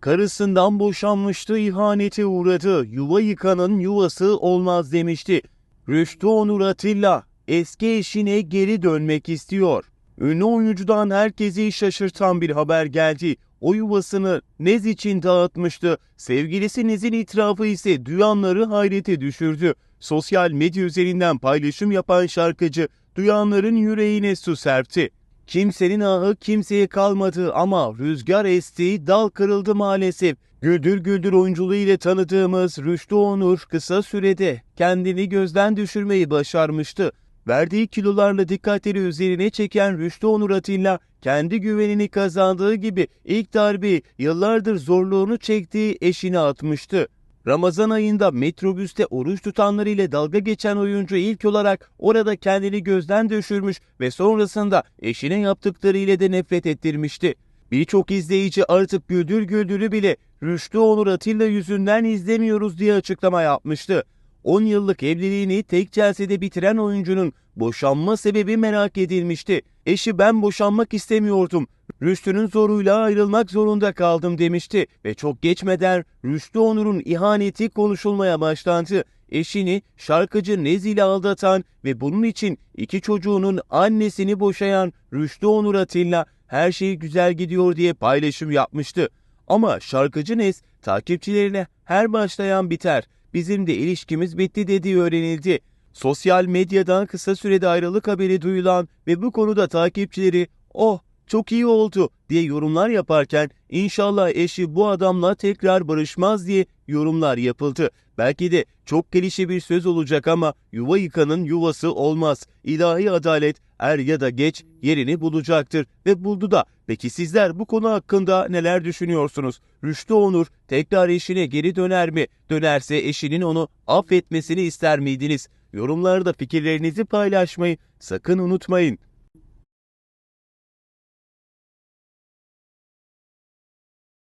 Karısından boşanmıştı, ihanete uğradı. Yuva yıkanın yuvası olmaz demişti. Rüştü Onur Atilla eski eşine geri dönmek istiyor. Ünlü oyuncudan herkesi şaşırtan bir haber geldi. O yuvasını Nez için dağıtmıştı. Sevgilisi Nez'in itirafı ise duyanları hayrete düşürdü. Sosyal medya üzerinden paylaşım yapan şarkıcı duyanların yüreğine su serpti. Kimsenin ahı kimseye kalmadı ama rüzgar esti, dal kırıldı maalesef. Güldür Güldür oyunculuğu ile tanıdığımız Rüştü Onur kısa sürede kendini gözden düşürmeyi başarmıştı. Verdiği kilolarla dikkatleri üzerine çeken Rüştü Onur Atilla kendi güvenini kazandığı gibi ilk darbeyi yıllardır zorluğunu çektiği eşine atmıştı. Ramazan ayında metrobüste oruç tutanlar ile dalga geçen oyuncu ilk olarak orada kendini gözden düşürmüş ve sonrasında eşine yaptıkları ile de nefret ettirmişti. Birçok izleyici artık Güldür Güldür'ü bile Rüştü Onur Atilla yüzünden izlemiyoruz diye açıklama yapmıştı. 10 yıllık evliliğini tek celsede bitiren oyuncunun boşanma sebebi merak edilmişti. Eşi ben boşanmak istemiyordum. Rüştü'nün zoruyla ayrılmak zorunda kaldım demişti ve çok geçmeden Rüştü Onur'un ihaneti konuşulmaya başlandı. Eşini şarkıcı Nez ile aldatan ve bunun için iki çocuğunun annesini boşayan Rüştü Onur Atilla her şey güzel gidiyor diye paylaşım yapmıştı. Ama şarkıcı Nez takipçilerine her başlayan biter. Bizim de ilişkimiz bitti dediği öğrenildi. Sosyal medyadan kısa sürede ayrılık haberi duyulan ve bu konuda takipçileri oh çok iyi oldu diye yorumlar yaparken inşallah eşi bu adamla tekrar barışmaz diye yorumlar yapıldı. Belki de çok klişe bir söz olacak ama yuva yıkanın yuvası olmaz. İlahi adalet er ya da geç yerini bulacaktır ve buldu da. Peki sizler bu konu hakkında neler düşünüyorsunuz? Rüştü Onur tekrar eşine geri döner mi? Dönerse eşinin onu affetmesini ister miydiniz? Yorumlarda fikirlerinizi paylaşmayı sakın unutmayın.